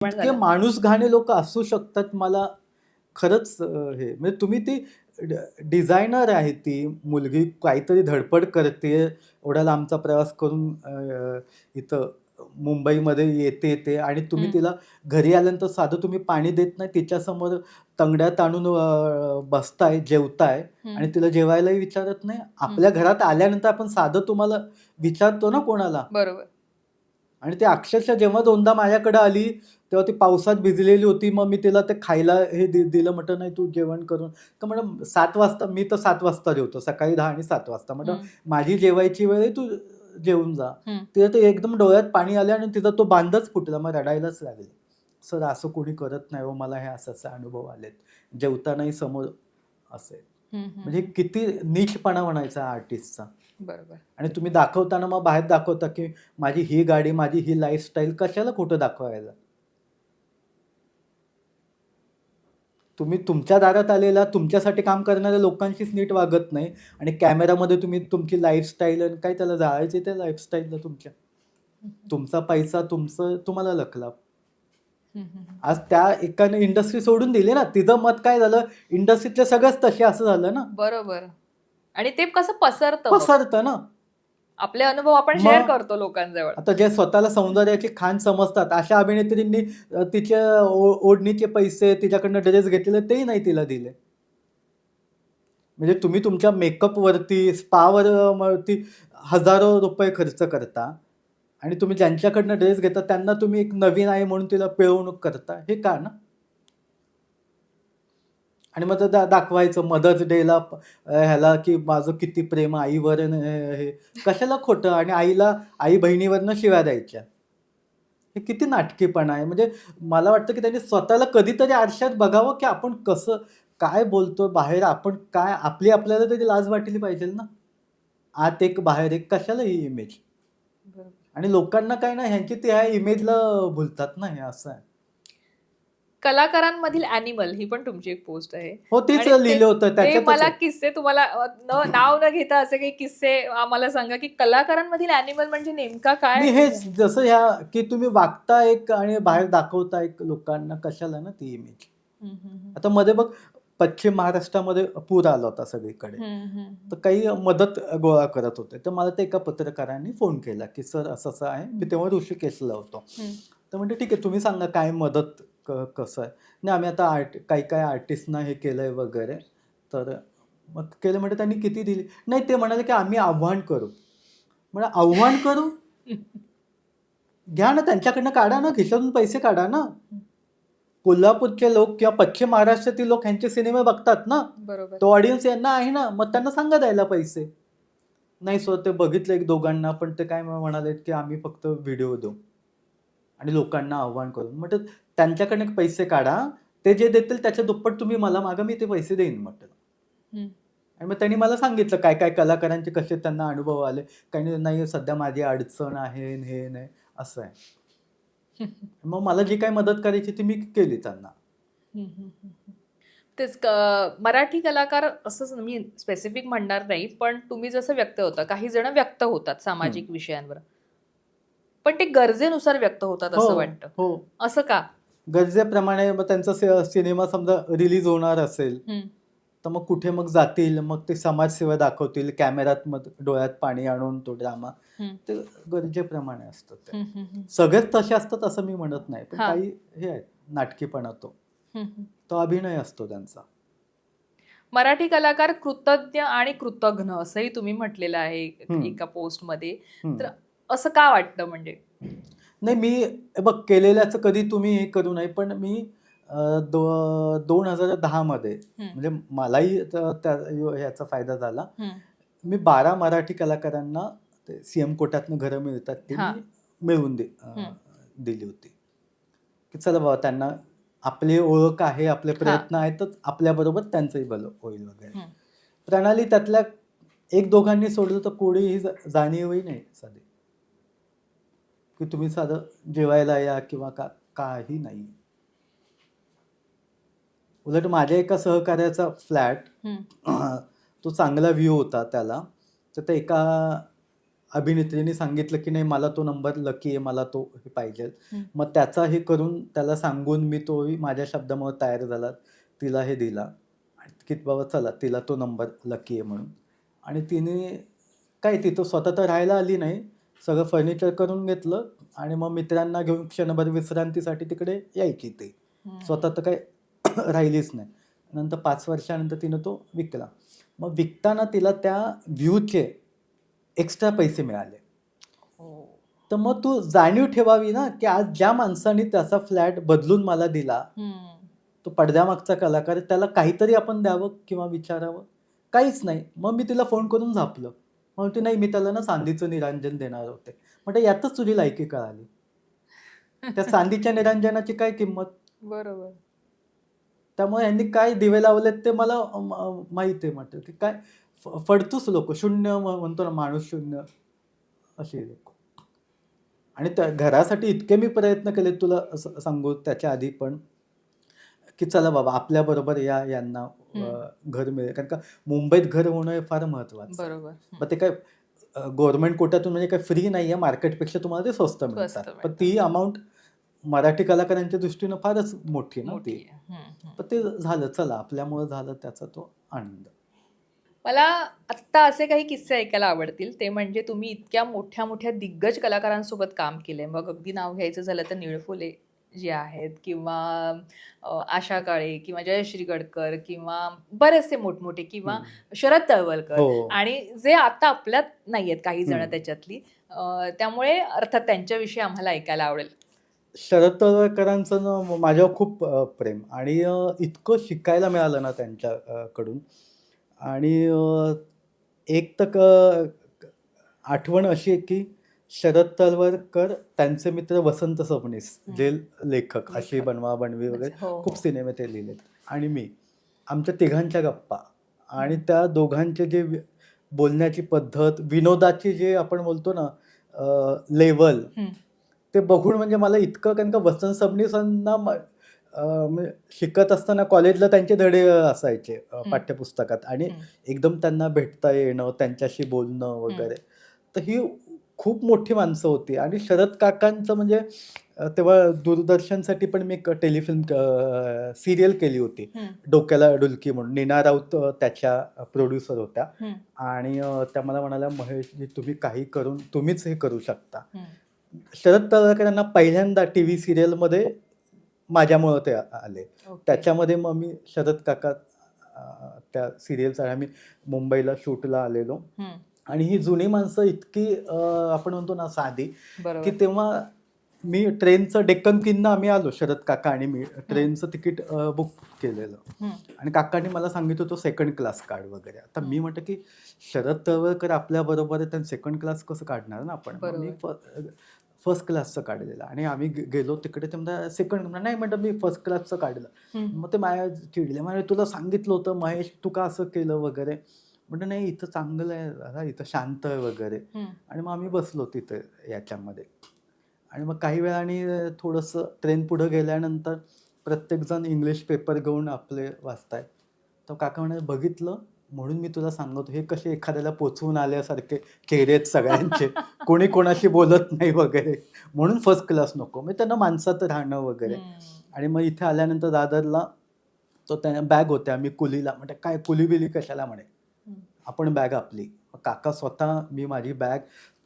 इतके. माणूस घाणे लोक असू शकतात मला खरंच हे म्हणजे तुम्ही ती डिझायनर आहे ती मुलगी काहीतरी धडपड करते एवढा लांबचा प्रवास करून इथं मुंबईमध्ये येते ते आणि तुम्ही. तिला घरी आल्यानंतर साधं तुम्ही पाणी देत नाही तिच्यासमोर तंगड्यात आणून अं, बसताय जेवताय. आणि तिला जेवायलाही विचारत नाही आपल्या घरात आल्यानंतर आपण साधं तुम्हाला विचारतो ना कोणाला बरोबर आणि ती अक्षरशः जेव्हा दोनदा माझ्याकडे आली तेव्हा ती पावसात भिजलेली होती मग मी तिला ते खायला हे दि दिलं म्हटलं नाही तू जेवण करून तर म्हणलं सात वाजता मी तर सात वाजता जेवतो सकाळी दहा आणि सात वाजता. म्हटलं. माझी जेवायची वेळ आहे तू जेवून जा. तिला ते एकदम डोळ्यात पाणी आलं आणि तिचा तो बांधच फुटला मग रडायलाच लागले. सर असं कोणी करत नाही हो मला हे असं असे अनुभव आलेत. जेवतानाही समोर असे. म्हणजे किती नीचपणा म्हणायचा आर्टिस्टचा बरोबर. आणि तुम्ही दाखवताना मग बाहेर दाखवता की माझी ही गाडी माझी ही लाईफस्टाईल कशाला खोटं दाखवायला? तुम्ही तुमच्या दारात आलेला तुमच्यासाठी काम करणाऱ्या लोकांशीच नीट वागत नाही आणि कॅमेरामध्ये तुम्ही तुमची लाईफस्टाईल आणि काय त्याला जाळायचे त्या लाईफस्टाईलला तुमच्या. तुमचा पैसा तुमचं तुम्हाला हं. आज त्या एकाने इंडस्ट्री सोडून दिली ना तिचं मत काय झालं? इंडस्ट्रीतले सगळंच तसे असं झालं ना. बरोबर. आणि ते कसं पसरतं. पसरतं ना. आपले अनुभव आपण शेअर करतो लोकांजवळ. आता जे स्वतःला सौंदर्याची खान समजतात अशा अभिनेत्रींनी तिच्या ओढणीचे पैसे तिच्याकडनं ड्रेस घेतलेले तेही नाही तिला दिले. म्हणजे तुम्ही तुमच्या मेकअपवरती स्पावर वरती हजारो रुपये खर्च करता आणि तुम्ही ज्यांच्याकडनं ड्रेस घेता त्यांना तुम्ही एक नवीन आहे म्हणून तिला पिळवणूक करता हे का ना? आणि मग दा दाखवायचं मदर्स डेला ह्याला की माझं किती प्रेम आईवर हे. कशाला खोटं? आणि आईला आई बहिणीवरनं शिव्या द्यायच्या. हे किती नाटकीपणा आहे. म्हणजे मला वाटतं की त्यांनी स्वतःला कधीतरी आरशात बघावं की आपण कसं काय बोलतो बाहेर आपण काय आपली आपल्याला तरी लाज वाटली पाहिजे ना? आत एक बाहेर एक कशाला ही इमेज. आणि लोकांना काय ना ह्यांची ते ह्या इमेजला भुलतात ना हे असं आहे. कलाकारांमधील अॅनिमल ही पण तुमची एक पोस्ट आहे हो तेच आणि ते- लिहिलं होतं ते मला. किस्से तुम्हाला अ, न नाव न घेता असे काही किस्से आम्हाला सांगा की कलाकारांमधील अॅनिमल म्हणजे नेमका काय हेच जसं ह्या की तुम्ही वागता एक आणि बाहेर दाखवता एक लोकांना कशाला ना ती इमेज हं, हं, हं. आता मध्ये बघ पश्चिम महाराष्ट्रामध्ये पूर आला होता सगळीकडे हं, हं. तर काही मदत गोळा करत होते तर मला ते एका पत्रकारांनी फोन केला की सर असं असं आहे मी तेव्हा ऋषिकेशला होतो हं. तर म्हणजे ठीक आहे तुम्ही सांगा काय मदत क कसं आहे? नाही आम्ही आता आर्ट काही काही आर्टिस्टना हे केलं आहे वगैरे. तर मग केलं म्हणजे त्यांनी किती दिली? नाही ते म्हणाले की आम्ही आव्हान करू. म्हणजे आव्हान करू? घ्या ना त्यांच्याकडनं काढा ना खिशातून पैसे काढा ना. कोल्हापूरचे लोक किंवा पश्चिम महाराष्ट्रातील लोक ह्यांचे सिनेमे बघतात ना. बरोबर. तो ऑडियन्स यांना आहे ना मग त्यांना सांगा द्यायला पैसे. नाही सो ते बघितलं एक दोघांना पण ते काय म्हणाले की आम्ही फक्त व्हिडिओ देऊ. आणि लोकांना आव्हान करून. म्हटलं त्यांच्याकडनं पैसे काढा. ते जे देतील त्याच्या दुप्पट तुम्ही मला मागा मी ते पैसे देईन म्हटलं. आणि मग त्यांनी मला सांगितलं काय काय कलाकारांचे कसे त्यांना अनुभव आले. काही नाही सध्या माझी अडचण आहे हे नाही असं आहे. मग मला जी काय मदत करायची ती मी केली त्यांना. तेच मराठी कलाकार असंच मी स्पेसिफिक म्हणणार नाही पण तुम्ही जसं व्यक्त होता काही जण व्यक्त होतात सामाजिक विषयांवर. पण ते गरजेनुसार व्यक्त होतात असं हो वाटतं. हो. असं का? गरजेप्रमाणे मग त्यांचा सिनेमा समजा रिलीज होणार असेल तर मग कुठे मग जातील? मग ते समाजसेवा दाखवतील कॅमेऱ्यात मग डोळ्यात पाणी आणून तो ड्रामा. ते गरजेप्रमाणे असतं ते. हम्म, हम्म, हम्म, सगळेच तसे असतात असं मी म्हणत नाही पण. काही हे आहेत नाटकीपणा तो. तो अभिनय असतो त्यांचा. मराठी कलाकार कृतज्ञ आणि कृतघ्न असंही तुम्ही म्हटलेलं आहे. एका पोस्टमध्ये. तर असं का वाटतं म्हणजे? नाही मी बघ केलेल्याचं कधी तुम्ही हे करू नये पण मी दो दोन हजार दहामध्ये म्हणजे मलाही ह्याचा फायदा झाला. मी बारा मराठी कलाकारांना ते सी एम कोट्यातनं घरं मिळतात ते. मी मिळवून दि. दिली होती. की चला बाबा त्यांना आपली ओळख आहे आपले प्रयत्न आहेतच आपल्याबरोबर त्यांचंही भलं होईल वगैरे. प्रणाली त्यातल्या एक दोघांनी सोडलं तर कोणीही जा- जाणीवही नाही साधी. की तुम्ही साधं जेवायला या किंवा का काही नाही. उलट माझ्या एका सहकार्याचा फ्लॅट तो चांगला व्ह्यू होता त्याला. तर ते एका अभिनेत्रीने सांगितलं की नाही मला तो नंबर लकी आहे मला तो हे पाहिजे. मग त्याचा हे करून त्याला सांगून मी तोही माझ्या शब्दामुळे तयार झाला. तिला हे दिला. की बाबा चला तिला तो नंबर लकी आहे म्हणून. आणि तिने काय तिथं स्वतः तर राहायला आली नाही सगळं फर्निचर करून घेतलं आणि मग मित्रांना घेऊन क्षणभर विश्रांतीसाठी तिकडे यायची ती. स्वतः तर काही राहिलीच नाही. नंतर पाच वर्षानंतर तिनं तो विकला. मग विकताना तिला त्या व्ह्यूचे एक्स्ट्रा पैसे मिळाले. हो. तर मग तू जाणीव ठेवावी ना की आज ज्या माणसाने त्याचा फ्लॅट बदलून मला दिला. तो पडद्यामागचा कलाकार त्याला काहीतरी आपण द्यावं किंवा विचारावं? काहीच नाही. मग मी तिला फोन करून झापलं. म्हणते नाही मी त्याला ना चांदीचं निरांजन देणार होते. म्हणजे यातच तुझी लायकी कळाली. त्या चांदीच्या निरांजनाची काय किंमत? बरोबर. त्यामुळे यांनी काय दिवे लावलेत ते मला माहिती आहे म्हटलं. की काय फडतूस लोक शून्य म्हणतो ना माणूस शून्य असे लोक. आणि त्या घरासाठी इतके मी प्रयत्न केले तुला असं सांगू त्याच्या आधी पण. की चला बाबा आपल्या बरोबर या यांना अ, घर मिळेल. कारण का मुंबईत घर होणं हे फार महत्वाचं आहे. बरोबर. मग ते काय गव्हर्नमेंट कोट्यातून म्हणजे काय फ्री नाही आहे मार्केटपेक्षा तुम्हाला ते स्वस्त मिळतात. पण. ती अमाऊंट मराठी कलाकारांच्या दृष्टीनं फारच मोठी ना मोठी ती आहे. पण ते झालं चला आपल्यामुळं झालं त्याचा तो आनंद. मला आत्ता असे काही किस्से ऐकायला आवडतील. ते म्हणजे तुम्ही इतक्या मोठ्या मोठ्या दिग्गज कलाकारांसोबत काम केलंय. मग अगदी नाव घ्यायचं झालं तर निळफुले जे आहेत किंवा आशा काळे किंवा जयश्री गडकर किंवा बरेचसे मोठमोठे किंवा. शरद तळवलकर हो आणि जे आता आपल्यात नाहीयेत काही जण. त्याच्यातली त्यामुळे अर्थात त्यांच्याविषयी आम्हाला ऐकायला आवडेल शरद तळवळकरांचं ना माझ्यावर खूप प्रेम आणि इतकं शिकायला मिळालं ना त्यांच्या अ, कडून आणि एक तर आठवण अशी आहे की शरद तळवळकर त्यांचे मित्र वसंत सबनीस हं. जे लेखक अशी. बनवा बनवी वगैरे हो, हो. खूप सिनेमे ते लिहिलेत आणि मी आमच्या तिघांच्या गप्पा आणि त्या दोघांचे जे वि- बोलण्याची पद्धत विनोदाची जे आपण बोलतो ना लेवल हं. ते बघून म्हणजे मला इतकं कारण का वसंत सबनीसांना म- अं, म्हणजे शिकत असताना कॉलेजला त्यांचे धडे असायचे अं, हं. पाठ्यपुस्तकात आणि हं. एकदम त्यांना भेटता येणं त्यांच्याशी बोलणं वगैरे तर ही खूप मोठी माणसं होती आणि शरद काकांचं म्हणजे तेव्हा दूरदर्शनसाठी पण मी एक टेलिफिल्म सिरियल केली होती. डोक्याला डुलकी म्हणून नीना राऊत त्याच्या प्रोड्युसर होत्या. आणि त्या मला म्हणाल्या महेशजी तुम्ही काही करून तुम्हीच हे करू शकता. शरद तळवळकर यांना पहिल्यांदा टी व्ही सिरियलमध्ये माझ्यामुळं ते आले. त्याच्यामध्ये मग मी शरद काका त्या सिरियलचा आम्ही मुंबईला शूटला आलेलो. आणि ही जुनी माणसं इतकी आपण म्हणतो ना साधी की तेव्हा मी ट्रेनचं डेक्कन किन्न आम्ही आलो शरद काका आणि मी. ट्रेनचं तिकीट बुक केलेलं. आणि काकांनी मला सांगितलं होतं सेकंड क्लास कार्ड वगैरे. आता मी म्हटलं की शरद तळवळकर आपल्या बरोबर आहे सेकंड क्लास कसं काढणार ना आपण? मी फर्स्ट क्लासचं काढलेलं. आणि आम्ही गेलो तिकडे ते म्हणता सेकंड नाही म्हटलं मी फर्स्ट क्लासचं काढलं. मग ते माझ्या चिडले. म्हणजे तुला सांगितलं होतं महेश तू का असं केलं वगैरे? म्हटलं नाही इथं चांगलं आहे दादा इथं शांत आहे वगैरे. आणि मग आम्ही बसलो तिथे याच्यामध्ये. आणि मग काही वेळाने थोडंसं ट्रेन पुढं गेल्यानंतर प्रत्येकजण इंग्लिश पेपर घेऊन आपले वाचताय तर काका म्हणाले बघितलं म्हणून मी तुला सांगतो हे कसे एखाद्याला पोचवून आल्यासारखे चेहरे आहेत सगळ्यांचे. कोणी कोणाशी बोलत नाही वगैरे. म्हणून फर्स्ट क्लास नको. मी त्यांना माणसात राहणं वगैरे. आणि मग इथे आल्यानंतर दादरला तो त्या बॅग होत्या मी कुलीला. म्हणजे काय कुली बिली कशाला? म्हणे. आपण बॅग आपली. काका स्वतः मी माझी बॅग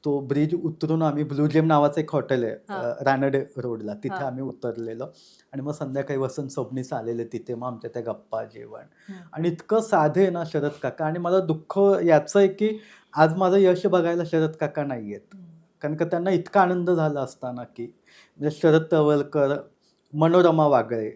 तो ब्रिज उतरून आम्ही ब्लू जेम नावाचं एक हॉटेल आहे रानडे रोडला. तिथे. आम्ही उतरलेलो. आणि मग संध्याकाळी वसंत सबनीस आलेले तिथे. मग आमच्या त्या गप्पा जेवण. आणि इतकं साधे आहे ना शरद काका. आणि मला दुःख याचं आहे की आज माझं यश बघायला शरद काका नाही आहेत. कारण का त्यांना इतका आनंद झाला असताना की म्हणजे शरद तवलकर मनोरमा वागळे.